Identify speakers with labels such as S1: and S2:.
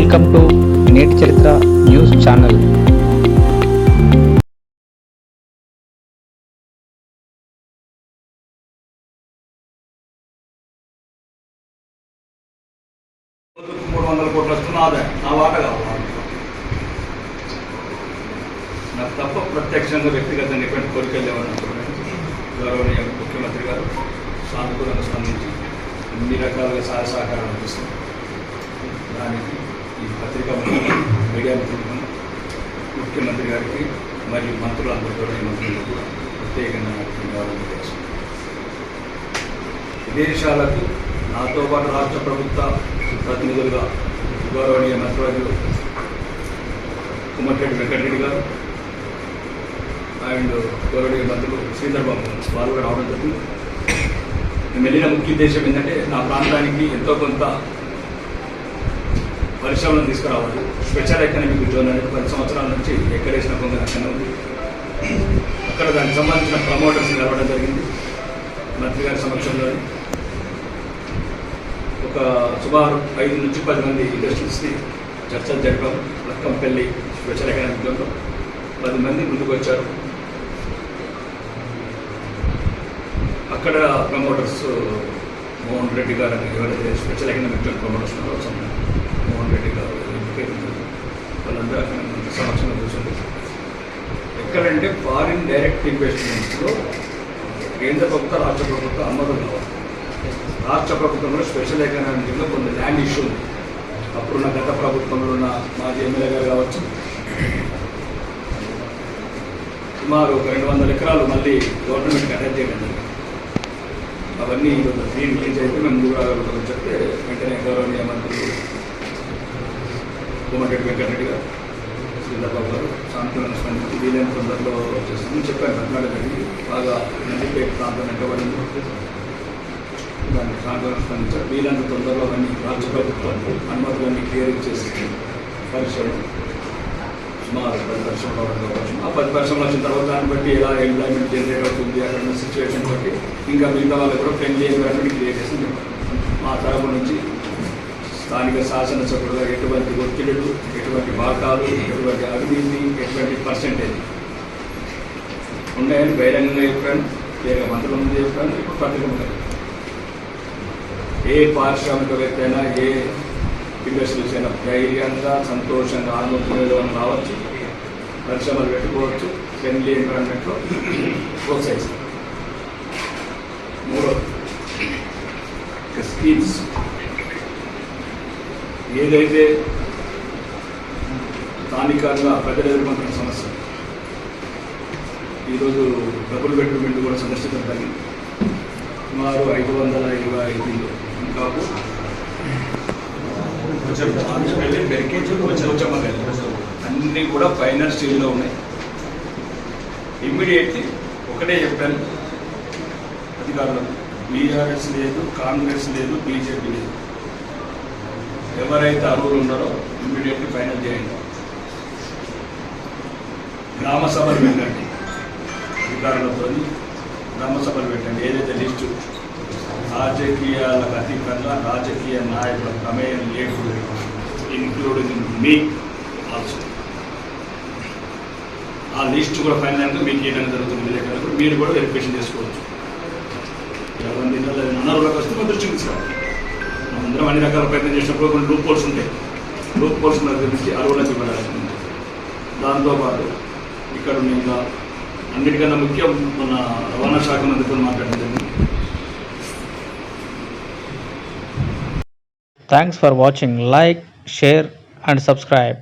S1: Welcome to నేటి చరిత్ర news channel. మూడు వందల ఆదాయం నాకు తప్ప ప్రత్యక్షంగా వ్యక్తిగత ఎటువంటి కోరికలు లేవని ముఖ్యమంత్రి గారు సానుకూలంగా స్పందించి అన్ని రకాలుగా సహాయ సహకారం అందిస్తుంది దానికి ఈ పత్రికా మీడియా ముఖ్యమంత్రి గారికి మరియు మంత్రులందరూ గౌరవనీయ మంత్రులకు కూడా ప్రత్యేకంగా ధన్యవాదాలు విదేశాలకు నాతో పాటు రాష్ట్ర ప్రభుత్వ ప్రతినిధులుగా గౌరవనీయ మంత్రివర్యులు కుమ్మటిరెడ్డి వెంకటరెడ్డి గారు అండ్ గౌరవనీయ మంత్రులు శ్రీధర్బాబు వారు కూడా రావడం జరిగింది మేము వెళ్ళిన ముఖ్య ఉద్దేశం ఏంటంటే నా ప్రాంతానికి ఎంతో కొంత పరిశ్రమలను తీసుకురావాలి. స్పెషల్ ఎకనామిక్ జోన్ అనేది పది సంవత్సరాల నుంచి ఎక్కడేసిన కొంత అక్కడ ఉంది. అక్కడ దానికి సంబంధించిన ప్రమోటర్స్ కలవడం జరిగింది. మంత్రి గారి సమక్షంలో. ఒక సుమారు ఐదు నుంచి పది మంది ఇండస్ట్రీస్ని చర్చలు జరిపాం. లక్కంపల్లి స్పెషల్ ఎకనామిక్ జోన్లో. పది మంది ముందుకు వచ్చారు. అక్కడ ప్రమోటర్స్ మోహన్ రెడ్డి గారు ఎవరైతే స్పెషల్ ఎకనామిక్ జోన్ ప్రమోటర్స్ ఉన్నారో రెడ్డి గారు వాళ్ళందరూ సమక్షంలో కూర్చుంది ఎక్కడంటే ఫారిన్ డైరెక్ట్ ఇన్వెస్ట్మెంట్స్లో కేంద్ర ప్రభుత్వ రాష్ట్ర ప్రభుత్వ ఆమోదం కావాలి. రాష్ట్ర ప్రభుత్వంలో స్పెషల్ ఎకనామిక్లో కొన్ని ల్యాండ్ ఇష్యూ ఉంది అప్పుడున్న గత ప్రభుత్వంలో ఉన్న మాజీ ఎమ్మెల్యే గారు కావచ్చు. సుమారు ఒక రెండు వందల ఎకరాలు మళ్ళీ గవర్నమెంట్కి అటాచ్ చేయడం అవన్నీ ఈరోజు ఫ్రీ రిలీజ్ అయితే మేము ముందుకు చెప్తే వెంటనే గౌరవనీయ మంత్రులు కోమటిరెడ్డి వెంకటరెడ్డి గారు శ్రీధర్బాబు గారు సానుకూలంగా స్పందించి వీలైన తొందరలో చేస్తామని చెప్పాను కర్ణాటకకి బాగా నందిపేట ప్రాంతం వెంటబడింది దాన్ని సానుకూలంగా స్పందించారు వీలైన తొందరలో అన్ని రాష్ట్ర ప్రభుత్వం అనుమతులన్నీ క్లియర్ చేసి పరిశ్రమ సుమారు పది పరిశ్రమలు రావడం కావచ్చు. ఆ పది పరిశ్రమలు వచ్చిన తర్వాత దాన్ని బట్టి ఎలా ఎంప్లాయ్మెంట్ జనరేట్ అవుతుంది అక్కడ ఉన్న సిచ్యువేషన్ బట్టి ఇంకా మిగతా వాళ్ళకి కూడా ఫ్రెండ్లీ ఎన్విరాన్మెంట్ క్రియేట్ చేసి మా తరపు నుంచి స్థానిక శాసనసభ్యులుగా ఎటువంటి ఒత్తిడులు ఎటువంటి వాటాలు ఎటువంటి అవినీతి ఎటువంటి పర్సెంటేజ్ ఉన్నాయని బహిరంగంగా చెప్పాను. లేక మంత్రుల ముందు చెప్పాను. ఇప్పుడు పత్రిక ఏ పారిశ్రామికవేత్త అయినా ఏ ఇండస్ట్రీస్ అయినా ధైర్యంగా సంతోషంగా ఆనందంగా రావచ్చు. పరిశ్రమలు పెట్టుకోవచ్చు. ఫ్రెండ్లీ ఎన్విరాన్మెంట్లో ప్రోత్సహిస్తారు. మూడో స్కీమ్స్ ఏదైతే స్థానికంగా ప్రజలు ఎదుర్కొంటున్న సమస్య ఈరోజు డబుల్ బెడ్రూమ్ కూడా సందర్శించడం జరిగింది. సుమారు ఐదు వందల ఇరవై ఐదు ఇల్లు ఇంకా అన్నీ కూడా ఫైనల్ స్టేజ్లో ఉన్నాయి. ఇమ్మీడియట్లీ ఒకటే చెప్పాను. అధికారులకు బీఆర్ఎస్ లేదు కాంగ్రెస్ లేదు బీజేపీ లేదు. ఎవరైతే అర్హులు ఉన్నారో ఇమ్మీడియట్లీ ఫైనల్ చేయండి. గ్రామ సభలు పెట్టండి. అధికారులతో గ్రామ సభలు పెట్టండి. ఏదైతే లిస్టు రాజకీయాలకు అతీతంగా రాజకీయ నాయకుల ప్రమేయం లేకుండా ఇంక్లూడింగ్ మీ ఆల్సో ఆ లిస్ట్ కూడా ఫైనల్ అయితే మీకు ఏదైనా జరుగుతుంది విలేకరులకు మీరు కూడా వెరిఫికేషన్ చేసుకోవచ్చు. ఎవరైనా దినాలు అనర్హులకు వస్తే మన దృష్టికి తీసుకురావాలి అందరం అన్ని రకాల ప్రయత్నం చేసినప్పుడు కొన్ని లూప్ కోర్స్ ఉంటాయి. లూప్ కోర్స్ గురించి అర్హులకు ఇవ్వడానికి దాంతోపాటు ఇక్కడ ఇంకా అన్నిటికన్నా ముఖ్యం మన రవాణా శాఖ మంత్రితో మాట్లాడడం జరిగింది.
S2: Thanks for watching like share and subscribe